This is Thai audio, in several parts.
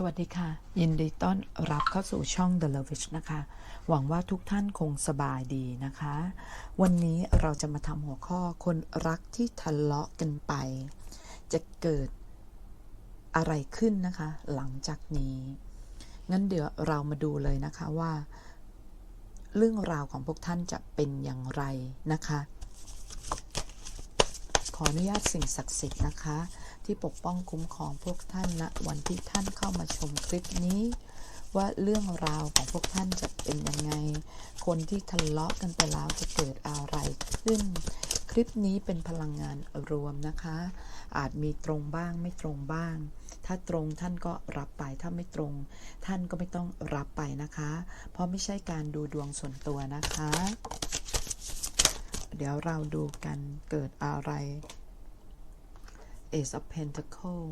สวัสดีค่ะ ยินดีต้อนรับเข้าสู่ช่อง The Lovage นะคะ หวังว่าทุกท่านคงสบายดีนะคะ วันนี้เราจะมาทำหัวข้อคนรักที่ทะเลาะกันไป จะเกิดอะไรขึ้นนะคะ หลังจากนี้ งั้นเดี๋ยวเรามาดูเลยนะคะว่า เรื่องราวของพวกท่านจะเป็นอย่างไรนะคะ ขออนุญาตสิ่งศักดิ์สิทธิ์นะคะ ที่ปกป้องคุ้มครองพวกท่านณวันที่ท่านเข้ามาชมคลิปนี้ ว่าเรื่องราวของพวกท่านจะเป็นยังไง คนที่ทะเลาะกันไปแล้วจะเกิดอะไรขึ้น คลิปนี้เป็นพลังงานรวมนะคะ อาจมีตรงบ้างไม่ตรงบ้าง ถ้าตรงท่านก็รับไปถ้าไม่ตรง ท่านก็ไม่ต้องรับไปนะคะ เพราะไม่ใช่การดูดวงส่วนตัวนะคะ เดี๋ยวเราดูกันเกิดอะไร Ace of Pentacle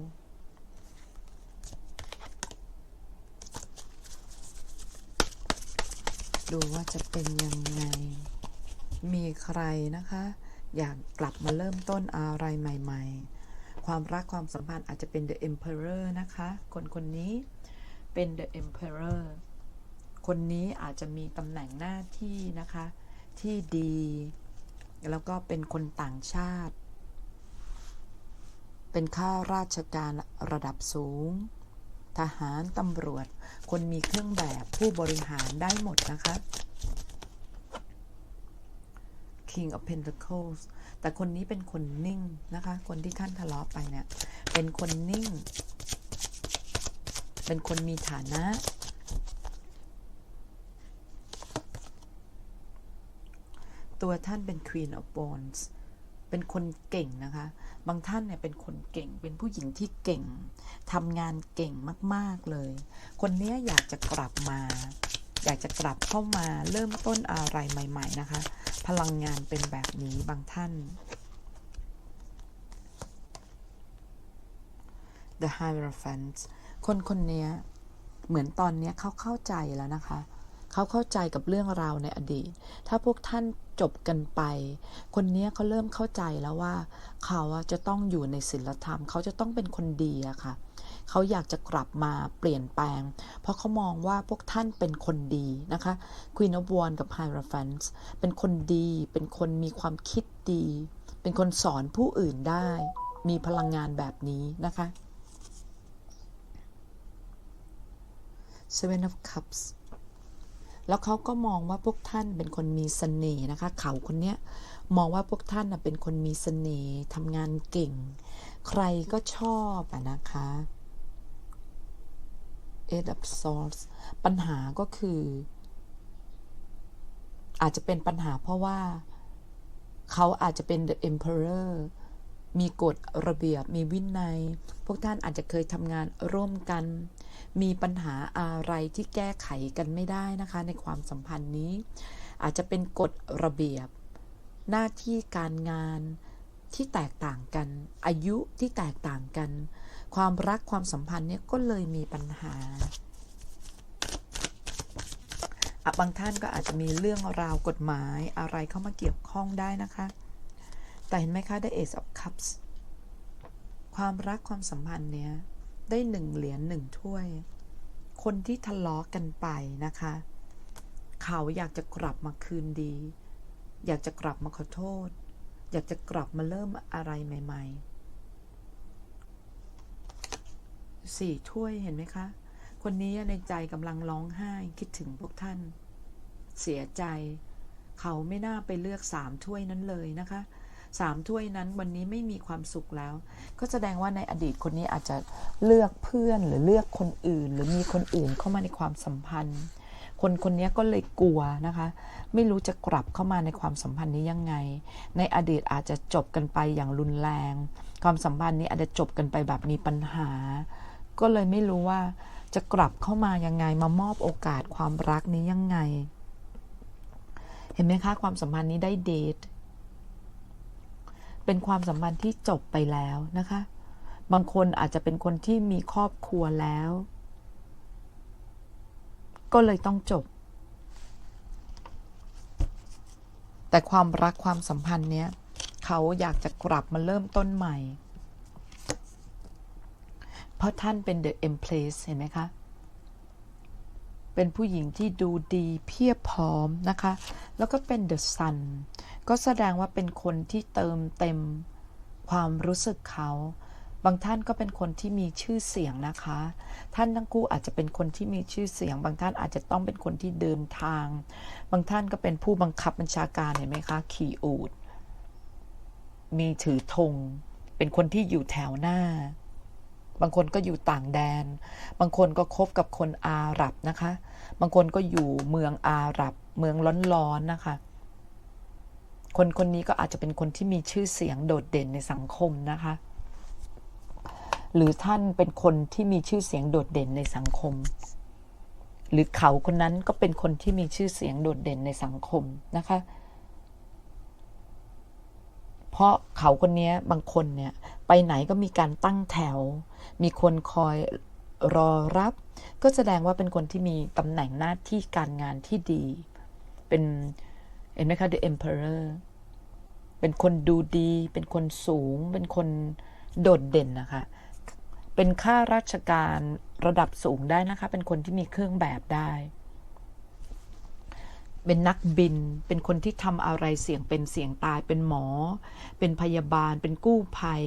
ดูว่าจะเป็นยังไง มีใครนะคะ อยากกลับมาเริ่มต้นอะไรใหม่ ๆ ความรักความสัมพันธ์อาจจะเป็น The Emperor นะคะ คนคนนี้เป็น The Emperor คนนี้อาจจะมีตำแหน่งหน้าที่นะคะ ที่ดี แล้วก็เป็นคนต่างชาติ เป็นข้าราชการระดับสูง ทหารตำรวจ คนมีเครื่องแบบผู้บริหารได้หมดนะคะ King of Pentacles แต่คนนี้เป็นคนนิ่งนะคะ คนที่ขั้นทะเลาะไปเนี่ย เป็นคนนิ่ง เป็นคนมีฐานะ ตัวท่านเป็น Queen of Wands เป็นคนเก่งนะคะ บางท่านเนี่ยเป็นคนเก่ง เป็นผู้หญิงที่เก่งทำงานเก่งมาก ๆเลย คนนี้อยากจะกลับมา อยากจะกลับเข้ามาเริ่มต้นอะไรใหม่ ๆ นะคะ พลังงานเป็นแบบนี้บางท่าน The Hierophant คนคนนี้เหมือนตอนนี้เขาเข้าใจแล้วนะคะ เขาเข้าใจกับเรื่องราวในอดีต ถ้าพวกท่านจบกันไป คนนี้เขาเริ่มเข้าใจแล้วว่า เขาจะต้องอยู่ในศีลธรรม เขาจะต้องเป็นคนดีอะค่ะ เขาอยากจะกลับมาเปลี่ยนแปลง เพราะเขามองว่าพวกท่านเป็นคนดีนะคะ Queen of Wands กับ Hierophant เป็นคนดี เป็นคนมีความคิดดี เป็นคนสอนผู้อื่นได้ มีพลังงานแบบนี้นะคะ Seven of Cups แล้วเขาก็มองว่าพวกท่านเป็นคนมีเสน่ห์นะคะ เขาคนเนี้ยมองว่าพวกท่านเป็นคนมีเสน่ห์ทำงานเก่ง ใครก็ชอบอะนะคะ Eight of Swords ปัญหาก็คือ อาจจะเป็นปัญหาเพราะว่า เขาอาจจะเป็น The Emperor มีกฎระเบียบ มีวินัย พวกท่านอาจจะเคยทำงานร่วมกัน มีปัญหาอะไรที่แก้ไขกันไม่ได้นะคะ ในความสัมพันธ์นี้ อาจจะเป็นกฎระเบียบ หน้าที่การงานที่แตกต่างกัน อายุที่แตกต่างกัน ความรักความสัมพันธ์เนี่ยก็เลยมีปัญหาบางท่านก็อาจจะมีเรื่องราวกฎหมายอะไรเข้ามาเกี่ยวข้องได้นะคะ แต่เห็นไหมคะ ได้ Ace of Cups ความรักความสัมพันธ์เนี้ย ได้หนึ่งเหรียญหนึ่งถ้วย คนที่ทะเลาะกันไปนะคะ เขาอยากจะกลับมาคืนดี อยากจะกลับมาขอโทษ อยากจะกลับมาเริ่มอะไรใหม่ๆสี่ถ้วยเห็นไหมคะ คนนี้ในใจกำลังร้องไห้คิดถึงพวกท่าน เสียใจ เขาไม่น่าไปเลือกสามถ้วยนั้นเลยนะคะ สามถ้วยนั้นวันนี้ไม่มีความสุขแล้ว ก็แสดงว่าในอดีตคนนี้อาจจะเลือกเพื่อนหรือเลือกคนอื่น หรือมีคนอื่นเข้ามาในความสัมพันธ์ คนคนนี้ก็เลยกลัวนะคะ ไม่รู้จะกลับเข้ามาในความสัมพันธ์นี้ยังไง ในอดีตอาจจะจบกันไปอย่างรุนแรง ความสัมพันธ์นี้อาจจะจบกันไปแบบมีปัญหา ก็เลยไม่รู้ว่าจะกลับเข้ามายังไงมามอบโอกาสความรักนี้ยังไง เห็นไหมคะความสัมพันธ์นี้ได้เดท เป็นความสัมพันธ์ที่จบไปแล้วนะคะ บางคนอาจจะเป็นคนที่มีครอบครัวแล้ว ก็เลยต้องจบ แต่ความรักความสัมพันธ์เนี้ยเขาอยากจะกลับมาเริ่มต้นใหม่ เพราะท่านเป็น the empress เห็นไหมคะ เป็นผู้หญิงที่ดูดีเพียบพร้อมนะคะ แล้วก็เป็น the sun ก็แสดงว่าเป็นคนที่เติมเต็มความรู้สึกเขา บางท่านก็เป็นคนที่มีชื่อเสียงนะคะ ท่านทั้งคู่อาจจะเป็นคนที่มีชื่อเสียง บางท่านอาจจะต้องเป็นคนที่เดินทาง บางท่านก็เป็นผู้บังคับบัญชาการเห็นไหมคะ ขี่อูดมีถือธง เป็นคนที่อยู่แถวหน้า บางคนก็อยู่ต่างแดน บางคนก็คบกับคนอาหรับนะคะ บางคนก็อยู่เมืองอาหรับ เมืองร้อนๆนะคะ คนคนนี้ก็อาจจะเป็นคนที่มีชื่อเสียงโดดเด่นในสังคมนะคะ หรือท่านเป็นคนที่มีชื่อเสียงโดดเด่นในสังคม หรือเขาคนนั้นก็เป็นคนที่มีชื่อเสียงโดดเด่นในสังคมนะคะ เพราะเขาคนนี้บางคนเนี่ยไปไหนก็มีการตั้งแถว มีคนคอยรอรับ ก็แสดงว่าเป็นคนที่มีตำแหน่งหน้าที่การงานที่ดี เป็น เห็นไหมคะ the emperor เป็นคนดูดี เป็นคนสูง เป็นคนโดดเด่นนะคะ เป็นข้าราชการระดับสูงได้นะคะ เป็นคนที่มีเครื่องแบบได้ เป็นนักบิน เป็นคนที่ทำอะไรเสี่ยงเป็นเสี่ยงตาย เป็นหมอ เป็นพยาบาล เป็นกู้ภัย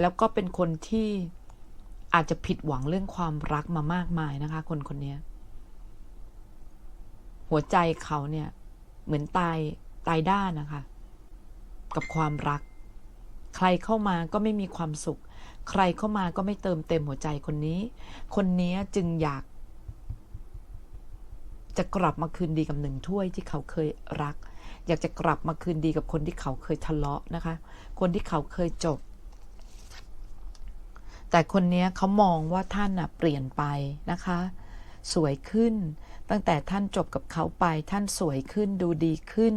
แล้วก็เป็นคนที่อาจจะผิดหวังเรื่องความรักมามากมายนะคะ คนคนนี้ หัวใจเขาเนี่ย เหมือนตายตายด้านนะคะ กับความรัก ใครเข้ามาก็ไม่มีความสุข ใครเข้ามาก็ไม่เติมเต็มหัวใจคนนี้ คนนี้จึงอยาก จะกลับมาคืนดีกับหนึ่งถ้วยที่เขาเคยรัก อยากจะกลับมาคืนดีกับคนที่เขาเคยทะเลาะนะคะ คนที่เขาเคยจบแต่คนนี้เขามองว่าท่านน่ะเปลี่ยนไปนะคะ สวยขึ้น ตั้งแต่ท่านจบกับเขาไปท่านสวยขึ้นดูดีขึ้น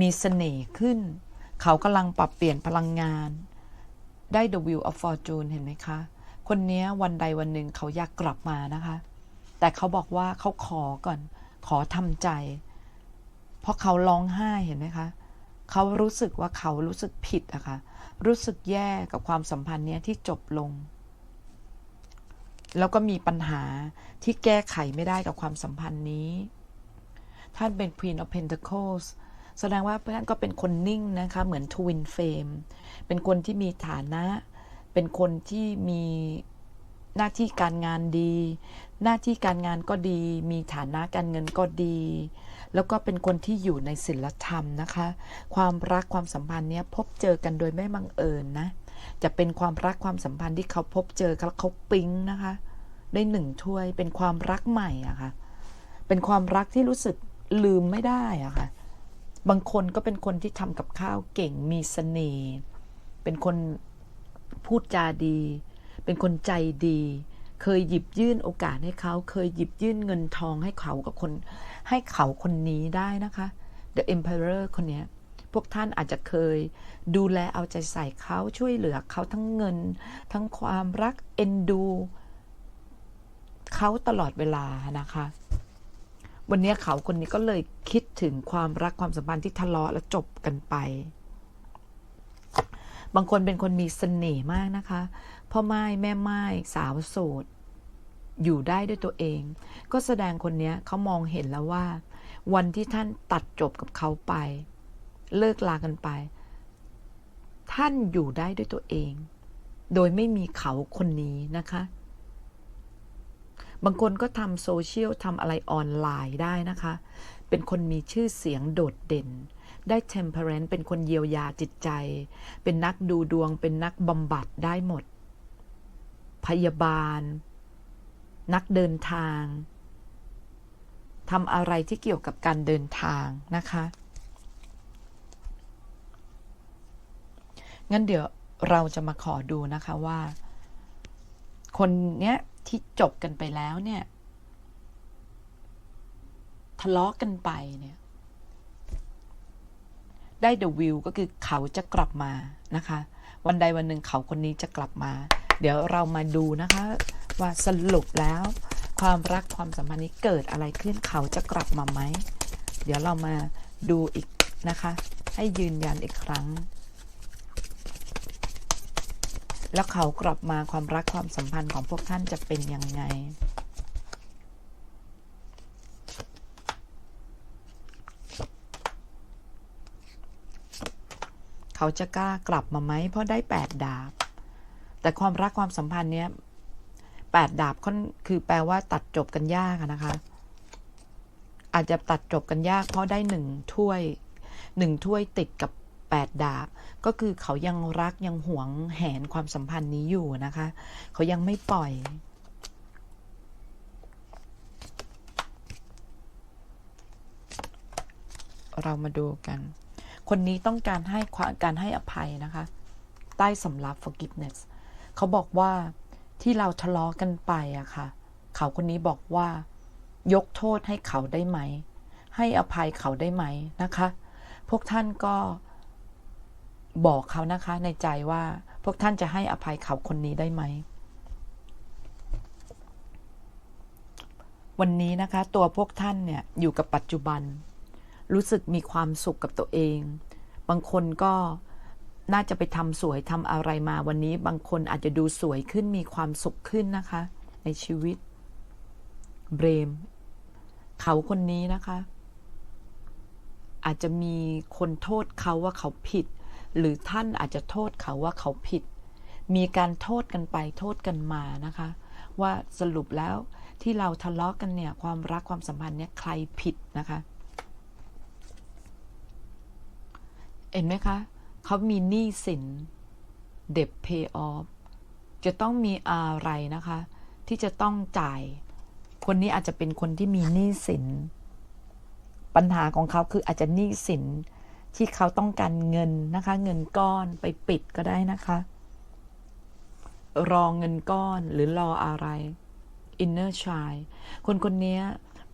มีเสน่ห์ขึ้น เขากำลังปรับเปลี่ยนพลังงาน ได้ The Wheel of Fortune เห็นไหมคะ คนนี้วันใดวันหนึ่งเขาอยากกลับมานะคะ แต่เขาบอกว่าเขาขอก่อน ขอทำใจ เพราะเขาร้องไห้เห็นไหมคะเขารู้สึกว่าเขารู้สึกผิดอะคะ่ะรู้สึกแย่กับความสัมพันธ์เนี้ยที่จบลง แล้วก็มีปัญหาที่แก้ไขไม่ได้กับความสัมพันธ์นี้ ท่านเป็น Queen of Pentacles แสดงว่าท่านก็เป็นคนนิ่งนะคะ เหมือน Twin Flame เป็นคนที่มีฐานะ เป็นคนที่มีหน้าที่การงานดี หน้าที่การงานก็ดี มีฐานะการเงินก็ดี แล้วก็เป็นคนที่อยู่ในศีลธรรมนะคะ ความรักความสัมพันธ์เนี้ยพบเจอกันโดยไม่บังเอิญนะ จะเป็นความรักความสัมพันธ์ที่เขาพบเจอแล้วเขาปิ๊งนะคะ ได้หนึ่งถ้วยเป็นความรักใหม่อะค่ะ เป็นความรักที่รู้สึกลืมไม่ได้อะค่ะ บางคนก็เป็นคนที่ทำกับข้าวเก่งมีเสน่ห์เป็นคนพูดจาดี เป็นคนใจดี เคยหยิบยื่นโอกาสให้เขา เคยหยิบยื่นเงินทองให้เขากับคน ให้เขาคนนี้ได้นะคะ The Emperor คนเนี้ย พวกท่านอาจจะเคย ดูแลเอาใจใส่เขาช่วยเหลือเขาทั้งเงิน ทั้งความรักเอ็นดูเขาตลอดเวลานะคะ วันนี้เขาคนนี้ก็เลยคิดถึงความรักความสัมพันธ์ที่ทะเลาะและจบกันไป บางคนเป็นคนมีเสน่ห์มากนะคะ พ่อไม้แม่ไม้สาวโสดอยู่ได้ด้วยตัวเอง ก็แสดงคนนี้เขามองเห็นแล้วว่า วันที่ท่านตัดจบกับเขาไป เลิกลากันไป ท่านอยู่ได้ด้วยตัวเอง โดยไม่มีเขาคนนี้นะคะ บางคนก็ทำโซเชียลทำอะไรออนไลน์ได้นะคะ เป็นคนมีชื่อเสียงโดดเด่น ได้ temperance เป็นคนเยียวยาจิตใจ เป็นนักดูดวง เป็นนักบำบัดได้หมด พยาบาล นักเดินทางทำอะไรที่เกี่ยวกับการเดินทางนะคะ งั้นเดี๋ยวเราจะมาขอดูนะคะว่า คนเนี้ยที่จบกันไปแล้วเนี่ย ทะเลาะกันไปเนี่ย ได้ The View ก็คือเขาจะกลับมานะคะ วันใดวันหนึ่งเขาคนนี้จะกลับมา เดี๋ยวเรามาดูนะคะ ว่าสรุปแล้ว ความรักความสัมพันธ์นี้เกิดอะไรขึ้นเขาจะกลับมาไหม เดี๋ยวเรามาดูอีกนะคะ ให้ยืนยันอีกครั้ง แล้วเขากลับมาความรักความสัมพันธ์ของพวกท่านจะเป็นยังไง เขาจะกล้ากลับมาไหมเพราะได้แปดดาบ แต่ความรักความสัมพันธ์เนี้ยแปดดาบค่อนคือแปลว่าตัดจบกันยากนะคะ อาจจะตัดจบกันยากเพราะได้หนึ่งถ้วยหนึ่งถ้วยติดกับ แปดดาบ ก็คือเขายังรักยังหวงแหนความสัมพันธ์นี้อยู่นะคะ เขายังไม่ปล่อย เรามาดูกัน คนนี้ต้องการให้การให้อภัยนะคะ ใต้สำรับ forgiveness เขาบอกว่าที่เราทะเลาะกันไปอะค่ะ เขาคนนี้บอกว่า ยกโทษให้เขาได้ไหม ให้อภัยเขาได้ไหมนะคะ พวกท่านก็ บอกเขานะคะในใจว่าพวกท่านจะให้อภัยเขาคนนี้ได้ไหม วันนี้นะคะ ตัวพวกท่านเนี่ยอยู่กับปัจจุบัน รู้สึกมีความสุขกับตัวเอง บางคนก็น่าจะไปทำสวยทำอะไรมาวันนี้ บางคนอาจจะดูสวยขึ้นมีความสุขขึ้นนะคะ ในชีวิต เบรม เขาคนนี้นะคะ อาจจะมีคนโทษเขาว่าเขาผิด หรือท่านอาจจะโทษเขาว่าเขาผิด มีการโทษกันไปโทษกันมานะคะ ว่าสรุปแล้วที่เราทะเลาะกันเนี่ยความรักความสัมพันธ์เนี่ยใครผิดนะคะเห็นไหมคะเขามีหนี้สิน debt pay off จะต้องมีอะไรนะคะ ที่จะต้องจ่าย คนนี้อาจจะเป็นคนที่มีหนี้สิน ปัญหาของเขาคืออาจจะหนี้สิน ที่เขาต้องการเงินนะคะ เงินก้อนไปปิดก็ได้นะคะ รอเงินก้อนหรือรออะไร inner child คนคนนี้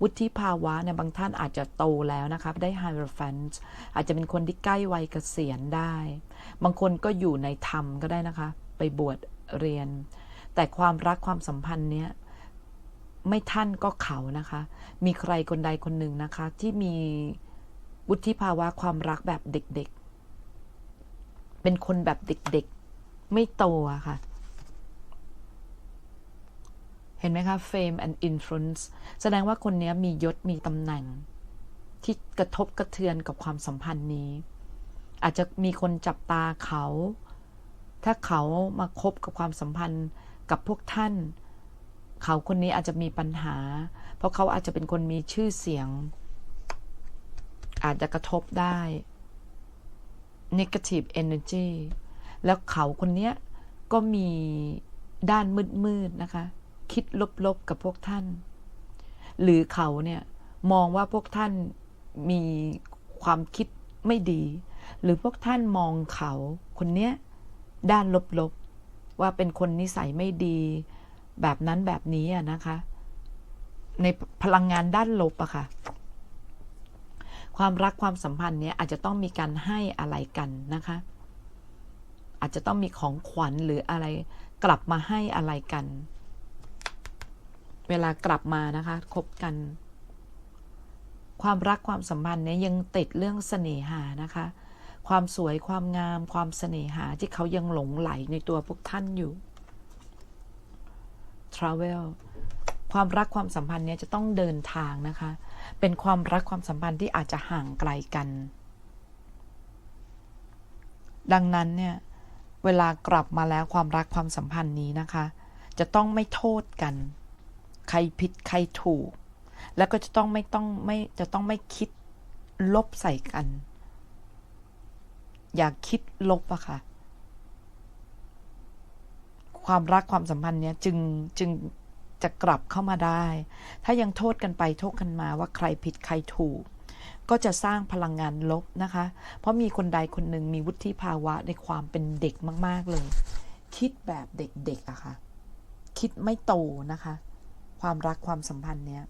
วุฒิภาวะเนี่ยบางท่านอาจจะโตแล้วนะคะได้ hierophant อาจจะเป็นคนที่ใกล้วัยเกษียณได้ บางคนก็อยู่ในธรรมก็ได้นะคะ ไปบวชเรียน แต่ความรักความสัมพันธ์เนี้ยไม่ท่านก็เขานะคะ มีใครคนใดคนหนึ่งนะคะที่มี วุฒิภาวะความรักแบบเด็กๆ เป็นคนแบบเด็กๆ ไม่โตอะค่ะ เห็นไหมคะ fame and influence แสดงว่าคนนี้มียศมีตำแหน่ง ที่กระทบกระเทือนกับความสัมพันธ์นี้ อาจจะมีคนจับตาเขา ถ้าเขามาคบกับความสัมพันธ์กับพวกท่าน เขาคนนี้อาจจะมีปัญหา เพราะเขาอาจจะเป็นคนมีชื่อเสียง อาจจะกระทบได้ negative energy แล้วเขาคนเนี้ยก็มีด้านมืดๆนะคะ คิดลบๆกับพวกท่าน หรือเขาเนี่ยมองว่าพวกท่านมีความคิดไม่ดี หรือพวกท่านมองเขาคนเนี้ยด้านลบๆ ว่าเป็นคนนิสัยไม่ดี แบบนั้นแบบนี้อะนะคะ ในพลังงานด้านลบอะค่ะ ความรักความสัมพันธ์เนี้ยอาจจะต้องมีการให้อะไรกันนะคะ อาจจะต้องมีของขวัญหรืออะไรกลับมาให้อะไรกัน เวลากลับมานะคะคบกัน ความรักความสัมพันธ์เนี้ยยังติดเรื่องเสน่หานะคะ ความสวยความงาม ความเสน่หาที่เขายังหลงไหลในตัวพวกท่านอยู่ travel ความรักความสัมพันธ์เนี้ยจะต้องเดินทางนะคะ เป็นความรักความสัมพันธ์ที่อาจจะห่างไกลกัน ดังนั้นเนี่ย เวลากลับมาแล้วความรักความสัมพันธ์นี้นะคะ จะต้องไม่โทษกัน ใครผิดใครถูก แล้วก็จะต้องไม่ต้องไม่จะต้องไม่คิดลบใส่กัน อย่าคิดลบอะค่ะ ความรักความสัมพันธ์เนี้ยจึงจึง จะกลับเข้ามาได้ ถ้ายังโทษกันไปโทษกันมาว่าใครผิดใครถูก ก็จะสร้างพลังงานลบนะคะ เพราะมีคนใดคนหนึ่งมีวุฒิภาวะในความเป็นเด็กมาก ๆเลย คิดแบบเด็กๆอะค่ะ คิดไม่โตนะคะ ความรักความสัมพันธ์เนี้ย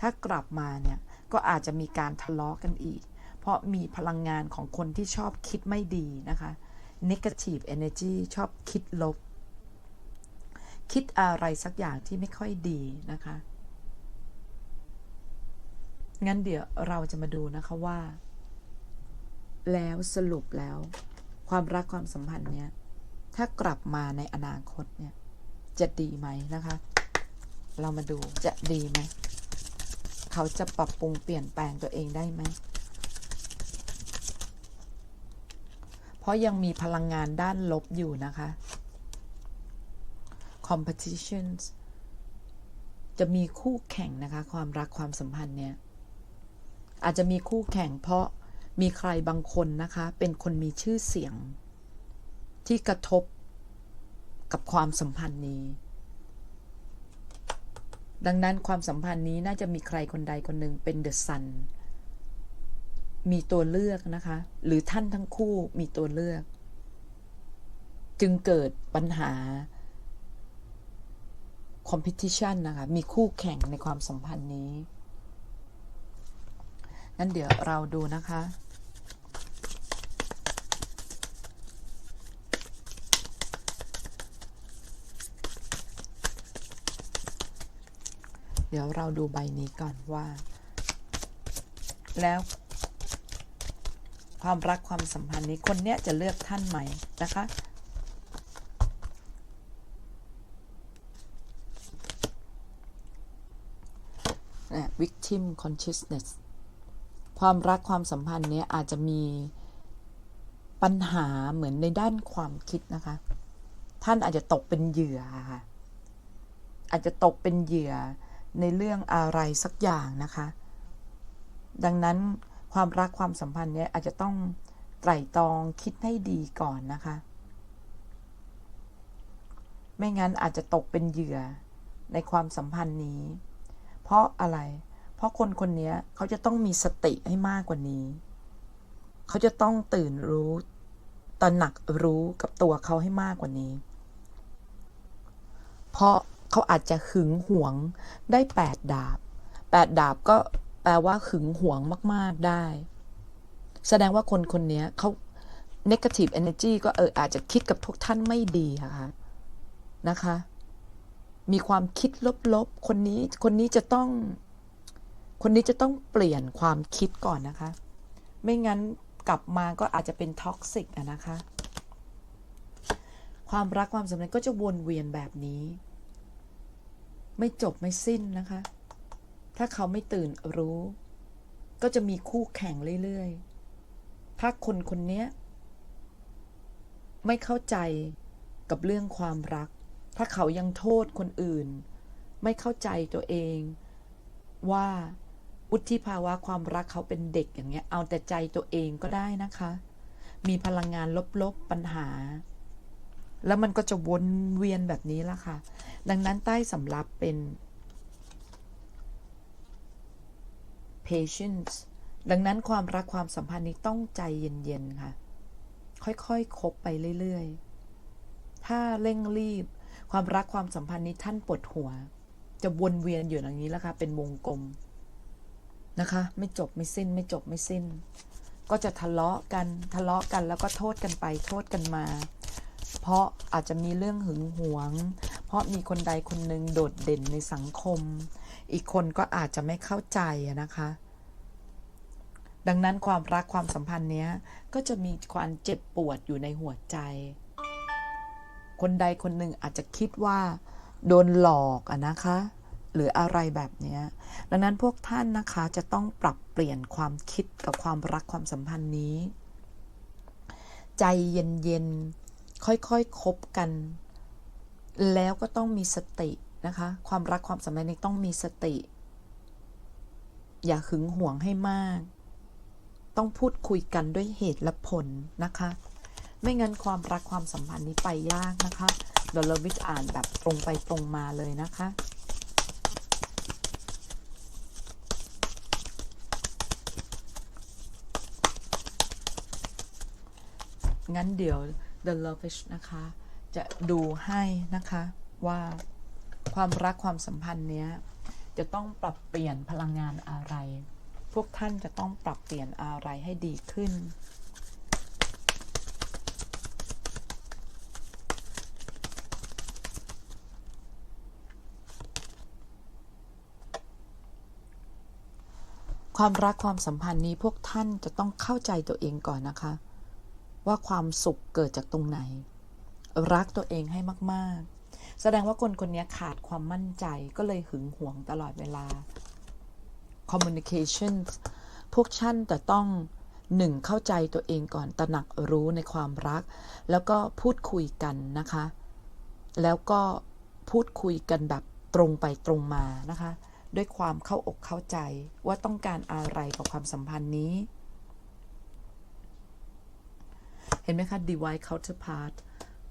ถ้ากลับมาเนี่ยก็อาจจะมีการทะเลาะกันอีก เพราะมีพลังงานของคนที่ชอบคิดไม่ดีนะคะ negative energy ชอบคิดลบ คิดอะไรสักอย่างที่ไม่ค่อยดีนะคะ งั้นเดี๋ยวเราจะมาดูนะคะว่า แล้วสรุปแล้ว ความรักความสัมพันธ์เนี้ยถ้ากลับมาในอนาคตเนี่ย จะดีไหมนะคะ เรามาดูจะดีไหม เขาจะปรับปรุงเปลี่ยนแปลงตัวเองได้ไหม เพราะยังมีพลังงานด้านลบอยู่นะคะ competitions จะมีคู่แข่งนะคะ ความรักความสัมพันธ์เนี่ย อาจจะมีคู่แข่งเพราะมีใครบางคนนะคะ เป็นคนมีชื่อเสียง ที่กระทบกับความสัมพันธ์นี้ ดังนั้นความสัมพันธ์นี้น่าจะมีใครคนใดคนหนึ่งเป็นเดอะซันมีตัวเลือกนะคะ หรือท่านทั้งคู่มีตัวเลือก จึงเกิดปัญหา competition นะคะ มีคู่แข่งในความสัมพันธ์นี้ งั้นเดี๋ยวเราดูนะคะ เดี๋ยวเราดูใบนี้ก่อนว่า แล้ว ความรักความสัมพันธ์นี้คนเนี้ยจะเลือกท่านไหมนะคะ victim consciousness ความรักความสัมพันธ์เนี้ยอาจจะมีปัญหาเหมือนในด้านความคิดนะคะ ท่านอาจจะตกเป็นเหยื่อค่ะ อาจจะตกเป็นเหยื่อในเรื่องอะไรสักอย่างนะคะ ดังนั้นความรักความสัมพันธ์เนี้ยอาจจะต้องไตร่ตรองคิดให้ดีก่อนนะคะ ไม่งั้นอาจจะตกเป็นเหยื่อในความสัมพันธ์นี้ เพราะอะไร เพราะคนคนนี้เขาจะต้องมีสติให้มากกว่านี้ เขาจะต้องตื่นรู้ตระหนักรู้กับตัวเขาให้มากกว่านี้ เพราะเขาอาจจะหึงหวงได้แปดดาบแปดดาบก็แปลว่าหึงหวงมาก ๆได้ แสดงว่าคนคนนี้เขา negative energy ก็เอออาจจะคิดกับพวกท่านไม่ดีอะค่ะนะคะ มีความคิดลบๆ คนนี้คนนี้จะต้อง คนนี้จะต้องเปลี่ยนความคิดก่อนนะคะ ไม่งั้นกลับมาก็อาจจะเป็นท็อกซิกอะนะคะ ความรักความสัมพันธ์ก็จะวนเวียนแบบนี้ ไม่จบไม่สิ้นนะคะ ถ้าเขาไม่ตื่นรู้ ก็จะมีคู่แข่งเรื่อยๆ ถ้าคนคนนี้ไม่เข้าใจกับเรื่องความรัก ถ้าเขายังโทษคนอื่น ไม่เข้าใจตัวเองว่า วุฒิภาวะความรักเขาเป็นเด็กอย่างเงี้ย เอาแต่ใจตัวเองก็ได้นะคะ มีพลังงานลบๆปัญหา แล้วมันก็จะวนเวียนแบบนี้ละค่ะ ดังนั้นใต้สำรับเป็น patience ดังนั้นความรักความสัมพันธ์นี้ต้องใจเย็นๆค่ะ ค่อยๆคคบไปเรื่อยๆ ถ้าเร่งรีบ ความรักความสัมพันธ์นี้ท่านปวดหัว จะวนเวียนอยู่อย่างนี้แล้วค่ะ เป็นวงกลม นะคะ ไม่จบไม่สิ้น ไม่จบไม่สิ้น ก็จะทะเลาะกันทะเลาะกันแล้วก็โทษกันไปโทษกันมา เพราะอาจจะมีเรื่องหึงหวง เพราะมีคนใดคนหนึ่งโดดเด่นในสังคม อีกคนก็อาจจะไม่เข้าใจนะคะ ดังนั้นความรักความสัมพันธ์เนี้ยก็จะมีความเจ็บปวดอยู่ในหัวใจ คนใดคนหนึ่งอาจจะคิดว่า โดนหลอกอะนะคะ หรืออะไรแบบนี้ดังนั้นพวกท่านนะคะจะต้องปรับเปลี่ยนความคิดกับความรักความสัมพันธ์นี้ ใจเย็นๆ ค่อยๆคคบกัน แล้วก็ต้องมีสตินะคะ ความรักความสัมพันธ์นี้ต้องมีสติ อย่าหึงหวงให้มาก ต้องพูดคุยกันด้วยเหตุและผลนะคะ ไม่งั้นความรักความสัมพันธ์นี้ไปยากนะคะเดี๋ยวเราวิจอ่านแบบตรงไปตรงมาเลยนะคะ งั้นเดี๋ยว The Lovish นะคะ จะดูให้นะคะว่าความรักความสัมพันธ์เนี้ย จะต้องปรับเปลี่ยนพลังงานอะไร พวกท่านจะต้องปรับเปลี่ยนอะไรให้ดีขึ้นคความรักความสัมพันธ์นี้พวกท่านจะต้องเข้าใจตัวเองก่อนนะคะ ว่าความสุขเกิดจากตรงไหน รักตัวเองให้มาก ๆ แสดงว่าคนคนนี้ขาดความมั่นใจก็เลยหึงหวงตลอดเวลา communication พวกท่านแต่ต้องหนึ่งเข้าใจตัวเองก่อนตระหนักรู้ในความรัก แล้วก็พูดคุยกันนะคะ แล้วก็พูดคุยกันแบบตรงไปตรงมานะคะ ด้วยความเข้าอกเข้าใจว่าต้องการอะไรกับความสัมพันธ์นี้ เห็นไหมคะ divine counterpart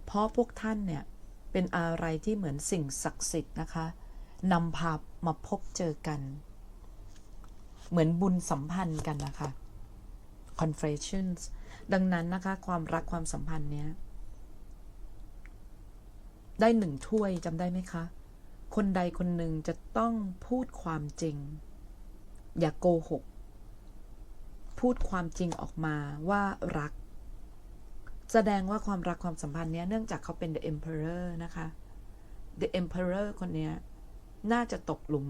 เพราะพวกท่านเนี่ย เป็นอะไรที่เหมือนสิ่งศักดิ์สิทธิ์นะคะนำพามาพบเจอกัน เหมือนบุญสัมพันธ์กันนะคะ confessions ดังนั้นนะคะ ความรักความสัมพันธ์เนี้ย ได้หนึ่งถ้วยจำได้ไหมคะ คนใดคนหนึ่งจะต้องพูดความจริง อย่าโกหก พูดความจริงออกมาว่ารัก แสดงว่าความรักความสัมพันธ์เนี้ยเนื่องจากเขาเป็น the emperor นะคะ the emperor คนเนี้ยน่าจะตกหลุม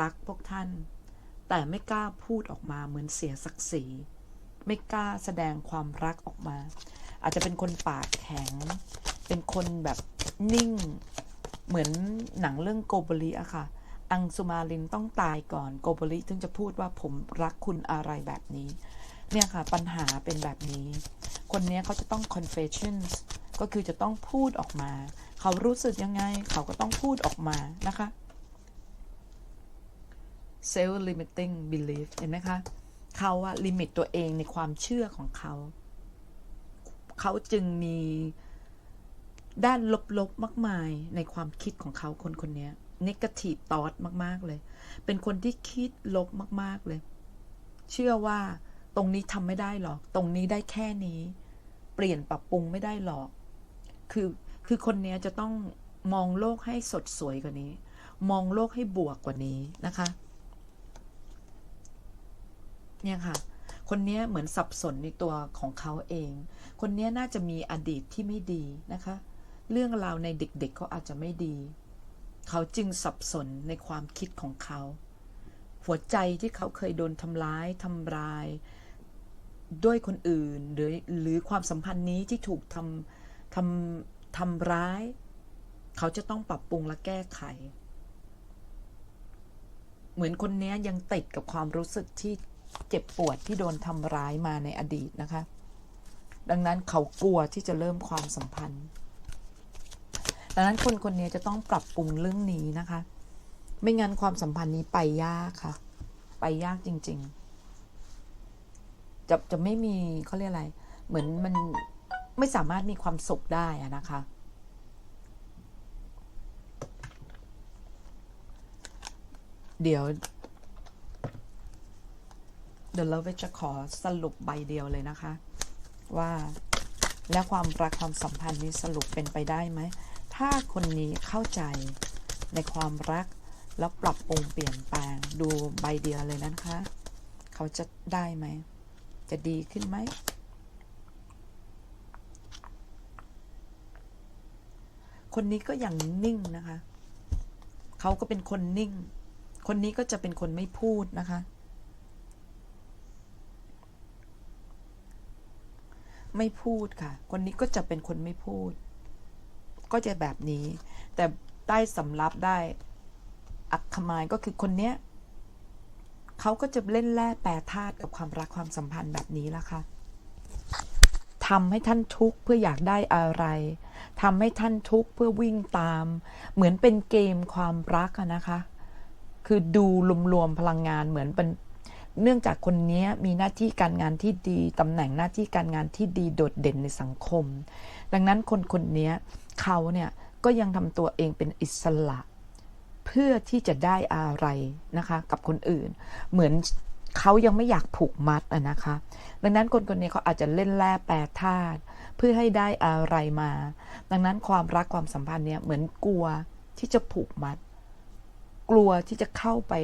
รักพวกท่าน แต่ไม่กล้าพูดออกมาเหมือนเสียศักดิ์ศรี ไม่กล้าแสดงความรักออกมา อาจจะเป็นคนปากแข็ง เป็นคนแบบนิ่ง เหมือนหนังเรื่องโกบลิอะค่ะ อังสุมาลินต้องตายก่อน โกบลิถึงจะพูดว่าผมรักคุณอะไรแบบนี้ เนี่ยค่ะ ปัญหาเป็นแบบนี้ คนนี้เขาจะต้อง confessions ก็คือจะต้องพูดออกมา เขารู้สึกยังไง เขาก็ต้องพูดออกมานะคะ self limiting belief เห็นไหมคะ เขาอะลิมิตตัวเองในความเชื่อของเขา เขาจึงมีด้านลบๆ มากมายในความคิดของเขาคนคนนี้ negative thought มาก ๆ เลย เป็นคนที่คิดลบมาก ๆ เลย เชื่อว่า ตรงนี้ทำไม่ได้หรอก ตรงนี้ได้แค่นี้ เปลี่ยนปรับปรุงไม่ได้หรอก คือคือคนนี้จะต้องมองโลกให้สดสวยกว่านี้ มองโลกให้บวกกว่านี้นะคะ เนี่ยค่ะ คนนี้เหมือนสับสนในตัวของเขาเอง คนนี้น่าจะมีอดีตที่ไม่ดีนะคะ เรื่องราวในเด็กๆเขาอาจจะไม่ดี เขาจึงสับสนในความคิดของเขา หัวใจที่เขาเคยโดนทำร้ายทำร้าย ด้วยคนอื่น หรือหรือความสัมพันธ์นี้ที่ถูกทำทำทำร้าย เขาจะต้องปรับปรุงและแก้ไข เหมือนคนนี้ยังติดกับความรู้สึกที่เจ็บปวดที่โดนทำร้ายมาในอดีตนะคะ ดังนั้นเขากลัวที่จะเริ่มความสัมพันธ์ ดังนั้นคนคนนี้จะต้องปรับปรุงเรื่องนี้นะคะ ไม่งั้นความสัมพันธ์นี้ไปยากค่ะ ไปยากจริง ๆ จะจะไม่มีเขาเรียกอะไร เหมือนมันไม่สามารถมีความสุขได้อะนะคะ เดี๋ยว The Love จะขอสรุปใบเดียวเลยนะคะ ว่าและความรักความสัมพันธ์นี้สรุปเป็นไปได้ไหม ถ้าคนนี้เข้าใจในความรักแล้วปรับปรุงเปลี่ยนแปลงดูใบเดียวเลยนะคะ เขาจะได้ไหม จะดีขึ้นไหม คนนี้ก็ยังนิ่งนะคะ เขาก็เป็นคนนิ่ง คนนี้ก็จะเป็นคนไม่พูดนะคะ ไม่พูดค่ะ คนนี้ก็จะเป็นคนไม่พูด ก็จะแบบนี้ แต่ได้สำรับได้ อักขมายก็คือคนเนี้ย เขาก็จะเล่นแร่แปรธาตุกับความรักความสัมพันธ์แบบนี้ละค่ะทำให้ท่านทุกข์เพื่ออยากได้อะไรทำให้ท่านทุกข์เพื่อวิ่งตาม เหมือนเป็นเกมความรักนะคะ คือดูรวมๆพลังงานเหมือนเป็นเนื่องจากคนนี้มีหน้าที่การงานที่ดีตำแหน่งหน้าที่การงานที่ดีโดดเด่นในสังคม ดังนั้นคนคนนี้เขาเนี่ยก็ยังทำตัวเองเป็นอิสระ เพื่อที่จะได้อะไรนะคะ กับคนอื่น เหมือนเขายังไม่อยากผูกมัดอะนะคะ ดังนั้นคนคนนี้เขาอาจจะเล่นแร่แปรธาตุเพื่อให้ได้อะไรมา ดังนั้นความรักความสัมพันธ์เนี่ยเหมือนกลัวที่จะผูกมัด กลัวที่จะเข้าไป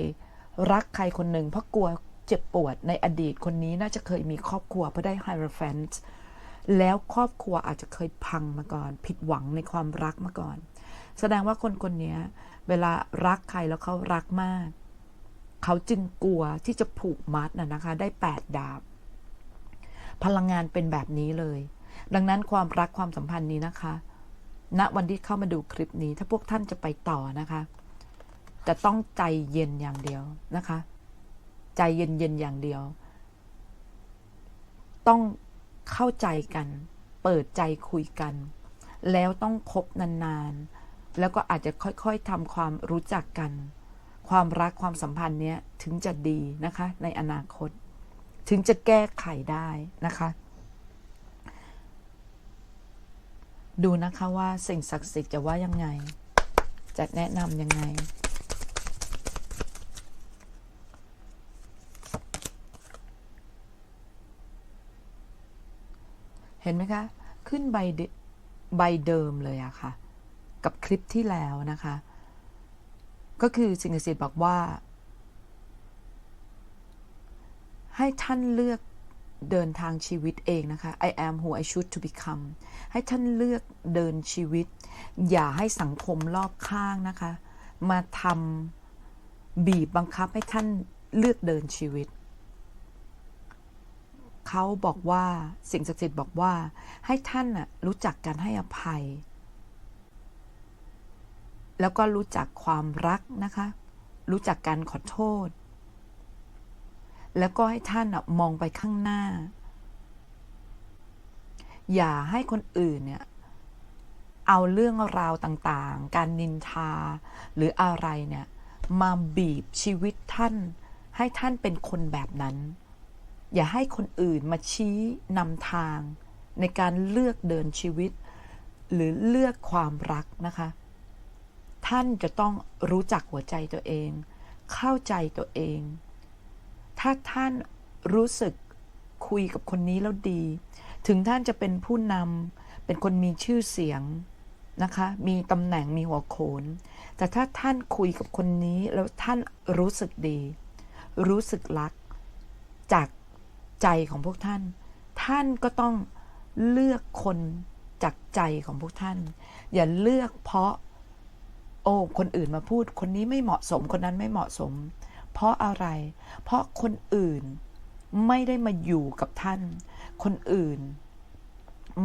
รักใครคนหนึ่งเพราะกลัวเจ็บปวดในอดีตคนนี้น่าจะเคยมีครอบครัวเพราะได้ hierophant แล้วครอบครัวอาจจะเคยพังมาก่อน ผิดหวังในความรักมาก่อน แสดงว่าคนคนนี้เวลารักใครแล้วเขารักมาก เขาจึงกลัวที่จะผูกมัดนะนะคะ ได้แปดดาบ พลังงานเป็นแบบนี้เลย ดังนั้นความรักความสัมพันธ์นี้นะคะณวันที่เข้ามาดูคลิปนี้ ถ้าพวกท่านจะไปต่อนะคะจะต้องใจเย็นอย่างเดียวนะคะ ใจเย็นๆอย่างเดียว ต้องเข้าใจกัน เปิดใจคุยกัน แล้วต้องคบนานๆ แล้วก็อาจจะค่อยๆทำความรู้จักกัน ความรักความสัมพันธ์เนี้ยถึงจะดีนะคะ ในอนาคต ถึงจะแก้ไขได้นะคะ ดูนะคะว่าสิ่งศักดิ์สิทธิ์จะว่ายังไง จะแนะนำยังไงเห็นไหมคะ ขึ้นใบเดใบเดิมเลยอะค่ะ กับคลิปที่แล้วนะคะ ก็คือสิ่งศักดิ์สิทธิ์บอกว่า ให้ท่านเลือกเดินทางชีวิตเองนะคะ I am who I should to become ให้ท่านเลือกเดินชีวิต อย่าให้สังคมรอบข้างนะคะ มาทำบีบบังคับให้ท่านเลือกเดินชีวิต เขาบอกว่าสิ่งศักดิ์สิทธิ์บอกว่า ให้ท่านรู้จักการให้อภัย แล้วก็รู้จักความรักนะคะ รู้จักการขอโทษ แล้วก็ให้ท่านมองไปข้างหน้า อย่าให้คนอื่นเนี่ย เอาเรื่องราวต่างๆ การนินทาหรืออะไรเนี่ย มาบีบชีวิตท่าน ให้ท่านเป็นคนแบบนั้น อย่าให้คนอื่นมาชี้นำทาง ในการเลือกเดินชีวิต หรือเลือกความรักนะคะ ท่านจะต้องรู้จักหัวใจตัวเอง เข้าใจตัวเอง ถ้าท่านรู้สึกคุยกับคนนี้แล้วดี ถึงท่านจะเป็นผู้นำเป็นคนมีชื่อเสียงนะคะ มีตำแหน่งมีหัวโขน แต่ถ้าท่านคุยกับคนนี้แล้วท่านรู้สึกดี รู้สึกรัก จากใจของพวกท่าน ท่านก็ต้องเลือกคนจากใจของพวกท่าน อย่าเลือกเพราะ โอ้คนอื่นมาพูดคนนี้ไม่เหมาะสมคนนั้นไม่เหมาะสม เพราะอะไร เพราะคนอื่นไม่ได้มาอยู่กับท่าน คนอื่น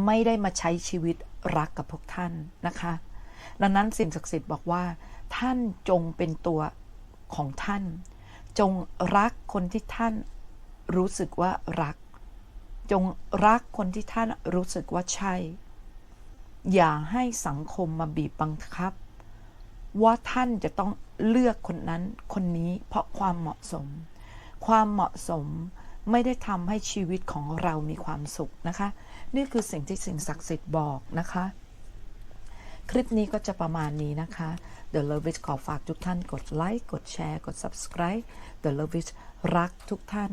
ไม่ได้มาใช้ชีวิตรักกับพวกท่านนะคะ ดังนั้นสิ่งศักดิ์สิทธิ์บอกว่า ท่านจงเป็นตัวของท่าน จงรักคนที่ท่านรู้สึกว่ารัก จงรักคนที่ท่านรู้สึกว่าใช่ อย่าให้สังคมมาบีบบังคับ ว่าท่านจะต้องเลือกคนนั้นคนนี้เพราะความเหมาะสม ความเหมาะสมไม่ได้ทำให้ชีวิตของเรามีความสุขนะคะ นี่คือสิ่งที่สิ่งศักดิ์สิทธิ์บอกนะคะ คลิปนี้ก็จะประมาณนี้นะคะ The Love It ขอฝากทุกท่านกดไลค์กดแชร์ กด Subscribe The Love It รักทุกท่าน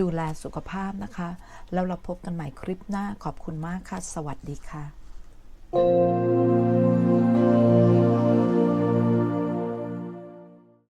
ดูแลสุขภาพนะคะ แล้วเราพบกันใหม่คลิปหน้าขอบคุณมากค่ะ สวัสดีค่ะ